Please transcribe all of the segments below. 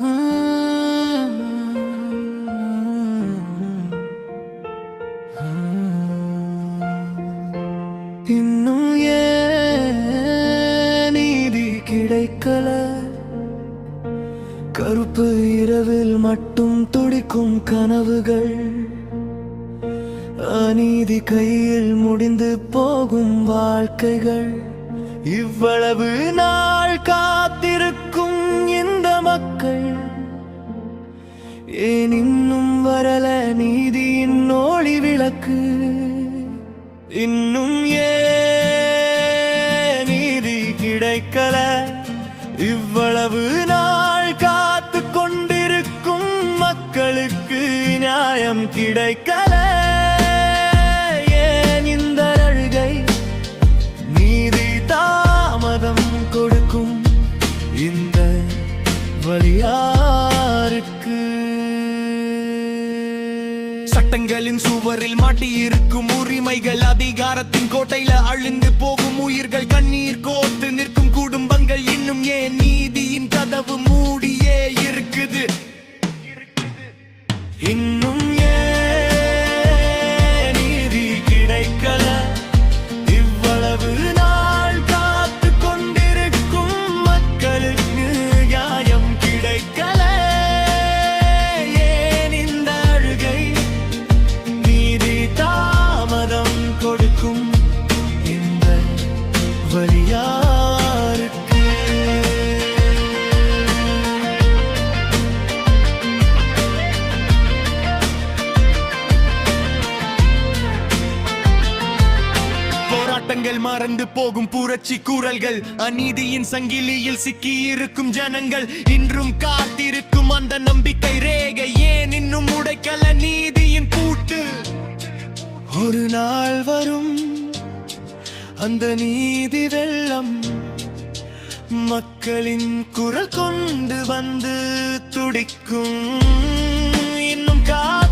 இன்னும் ஏன் நீதி கிடைக்கல? கருப்பு இரவில் மட்டும் துடிக்கும் கனவுகள். அநீதி கையில் முடிந்து போகும் வாழ்க்கைகள். இவ்வளவு நாள் காத்திருக்கும் இந்த மக்கள். எனக்கு இன்னும் ஏன் நீதி கிடைக்கல? இவ்வளவு நாள் காத்து கொண்டிருக்கும் மக்களுக்கு நியாயம் கிடைக்கல. ஏன் இந்த அழுகை? நீதி தாமதம் கொடுக்கும் இந்த வழியாருக்கு சட்டங்களின் சுவரில் மாட்டியிருக்கும் உரிமைகள் அதிகாரத்தின் கோட்டையில அழிந்து போகும் உயிர்கள் கண்ணீர் கோத்து நிற்கும் குடும்பங்கள் இன்னும் ஏன் நீதியின் கதவு மூடியே இருக்குது. போராட்டங்கள் மறந்து போகும் புரட்சி கூறல்கள் அநீதியின் சங்கிலியில் சிக்கி இருக்கும் ஜனங்கள். இன்றும் காத்திருக்கும் அந்த நம்பிக்கை ரேகை. ஏன் இன்னும் உடைக்கல நீதியின் பூட்டு? ஒரு நாள் வரும். அந்த நீதி வெள்ளம் மக்களின் குரல் கொண்டு வந்து துடிக்கும். இன்னும் கா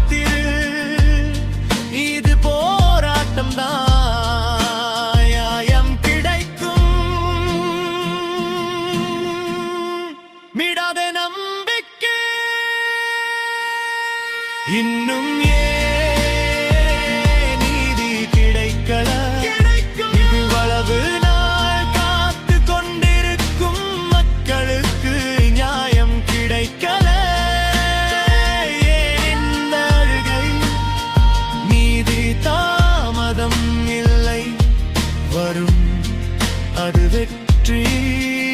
இன்னும் ஏன் நீதி கிடைக்கல? இவ்வளவு நாள் காத்து கொண்டிருக்கும் மக்களுக்கு நியாயம் கிடைக்கல. நீதி தாமதம் இல்லை. வரும் அது வெற்றி.